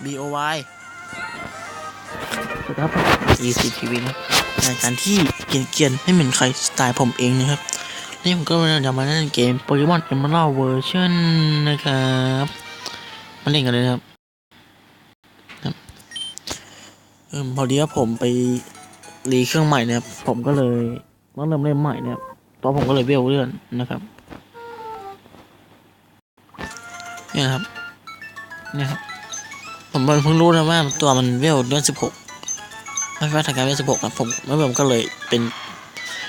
B O Y สวัสดีครับ ECTV นะรายการที่เกรียนเกียนๆไม่เหมือนใครสไตล์ผมเองนะครับ นี่ผมก็จะมาเล่นเกม Pokemon Emerald Version นะครับมาเล่นกันเลยนะครับครับเออพอดีว่าผมไปรีเครื่องใหม่นะครับ ผมก็เลยต้องเริ่มเล่นใหม่นะครับตัวผมก็เลยเวลเลื่อนนะครับเนี่ยนะครับเนี่ยครับ ผมเพิ่งรู้นะว่าตัวมันเวลเดือนสิบหกวิวัฒนาการเวลสิบหกนะผมแล้วผมก็เลยเป็น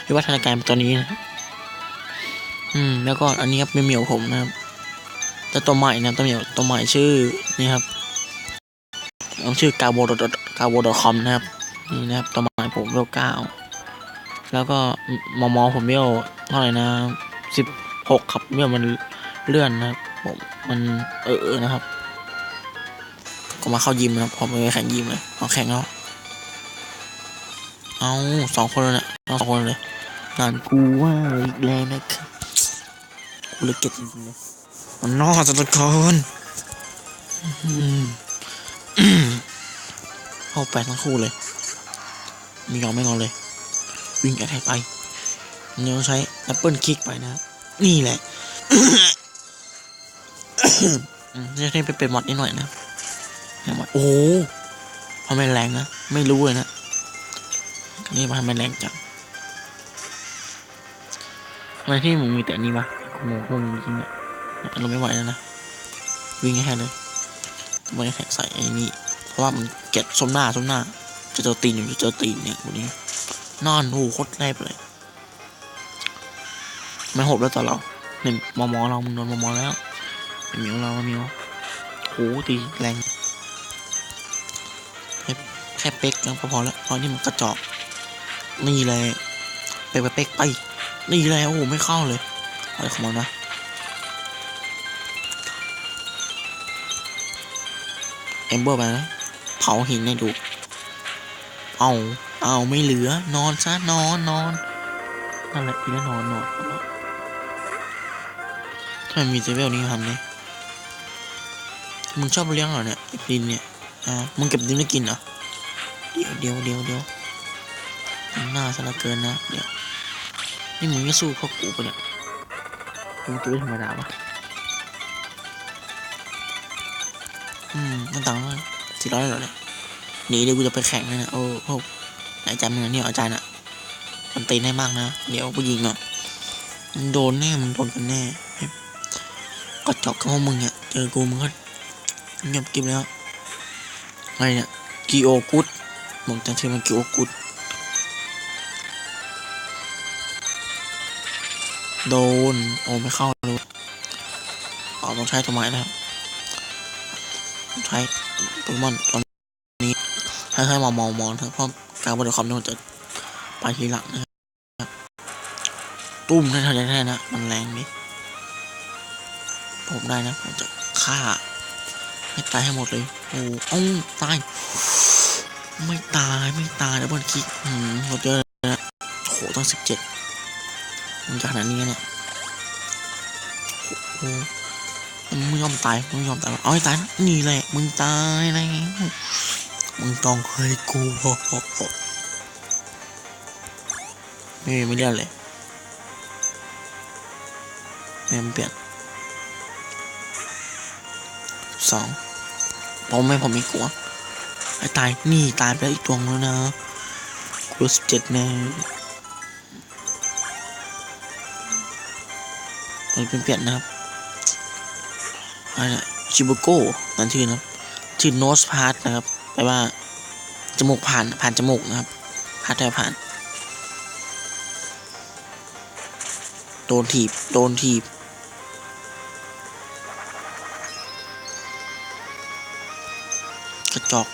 วิวัฒนาการตัวนี้นะอืม แล้วก็อันนี้ครับเป็นเหมียวผมนะครับแต่ตัวใหม่นะตัวเหมียวตัวใหม่ชื่อนี่ครับต้องชื่อกาโบดกาโบดคอมนะครับนี่นะครับตัวใหม่ผมเวลเก้าแล้วก็มอมอผมเวลเท่าไหร่นะสิบหกครับเวลมันเลื่อนนะครับผมมันเออนะครับ ก็มาเข้ายิมนะพอไปแข่งยิมเลยเอาแข่งแล้วเอาสองคนเลยนะเอาสองคนเลยนานกูว่าอีกแล้วนะครับกูเลยเก็บจริงๆเลยมันนอกสัตว์คนอืมเข้าไปดทั้งคู่เลยม่ยอมไม่งอนเลย วิ่งแอทแทกไปเนี่ยต้องใช้แอปเปิลคลิกไปนะ นี่แหละอืมจะให้ไปเป็นมอดนิดหน่อยนะ ยมอดโอ้โหทำไมแรงนะ ไม่รู้เลยนะนี่มาทำไมแรงจังทำไมที่มึงมีแต่นี้วะกูงงงงจริงๆเนี่ยเราไม่ไหวแล้วนะ วิ่งให้แค่เลยม่ได้แท็กใส่ไอ้นี่ เพราะว่ามันเก็บส้มหน้าส้มหน้า จะเจอตีนอยู่จะเจอตีนเนี่ยวันนี้ นอนโอ้โหโคตรแรบเลยไม่หบแล้วต่อเราเนี่ยมอมอเรามึงโดนมอมอแล้วมีวเรามีวโหตีแรง ค่เป๊กยังพอแล้วเพราะนี่มันกระจอกนี่เลยเป๊กไปเป๊กไปนี่เลยโอ้โหไม่เข้าเลยอะไรของมันนะเอมเบอร์ไปนะเผาหินให้ดู เอาเอาไม่เหลือนอนซะนอนนอนนั่นแหละอีแล้วนอนนอนถ้ามันมีเซเวลนี้ทำเนี่ยมึงชอบเลี้ยงเหรอเนี่ยไอ้ดินเนี่ยอ่ามึงเก็บดินไม่กินเหรอ เดี๋ยวเดี๋ยวเดี๋ยวเดี๋ยวมันน่าสละเกินนะ เดี๋ยว นี่มึงจะสู้พวกกูปะเนี่ยมึงตัวธรรมดาปะอืม มันต่างกันสี่ร้อยเหรอเนี่ยหนีเดี๋ยวกูจะไปแข่งเลยนะ โอ้โหอาจารย์มึงเนี่ยอาจารย์อะมันตีนให้มากนะ เดี๋ยวกูยิงเนาะมันโดนแน่ มันโดนกันแน่ก็จอกกับพวกมึงเนี่ยเจอกูมึงก็เงียบกิบแล้วอะไรเนี่ยกิโอกุด ผมจำชื่อมันกิโอกุดโดน โอ้ไม่เข้าเลยอ๋อต้องใช้ตัวไม้นะครับต้องใช้โปเกมอนตอนนี้ให้ให้มองมองมองนะเพราะการบริความนี่มันจะไปทีหลังนะครับ ตุ้มได้เท่าไหร่นะ มันแรงดิผมได้นะ ผมจะฆ่าไม่ตายให้หมดเลย โอ้อ้าตาย ไม่ตายไม่ตายแล้วบนคิกหืมหมดเยอะเลยนะโหตั้งสิบเจ็ดมันจะขนาดนี้เนี่ยโอ้โหมึงยอมตายมึงยอมตายเอาให้ตายนะนี่แหละมึงตายแล้วมึงต้องเคยกูไม่ไม่เลี่นเลยไม่มันเปลี่ยนสองผมไม่ผมไม่กลัว ตายนี่ตายไปแล้วอีกตัวนึงแล้วนะกลัวสิบเจ็ดแน่มันเป็นเปลี่ยนนะครับอะไรนะชิบุโก้นั่นชื่อนะชื่อโนสพาร์ทนะครับแปลว่าจมูกผ่านผ่านจมูกนะครับพาร์ทได้ผ่าน โดนถีบโดนถีบกระจอก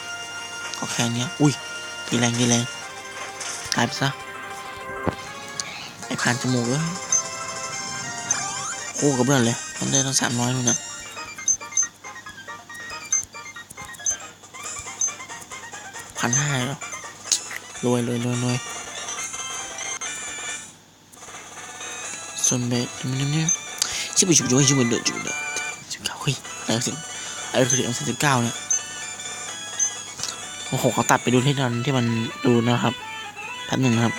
ก็แค่เนี้ยอุ้ยทีแรงทีแรงตายไปซะไอ้ผ่านจมูกเลยโอ้กับเพื่อนเลยมันได้ตั้งสามร้อยนู่นนะพันห้าแล้วรวยรวยรวยรวยส่วนเบสมันนี่ชิบะชิบะชิบะชิบะเดือดชิบะเดือดสิบเก้าเฮ้ยอะไรสิอะไรคือเดือดสิบเก้าเนี่ย โอ้โหเขาตัดไปดูที่ตอนที่มันดูนะครับแป๊บหนึ่งครับ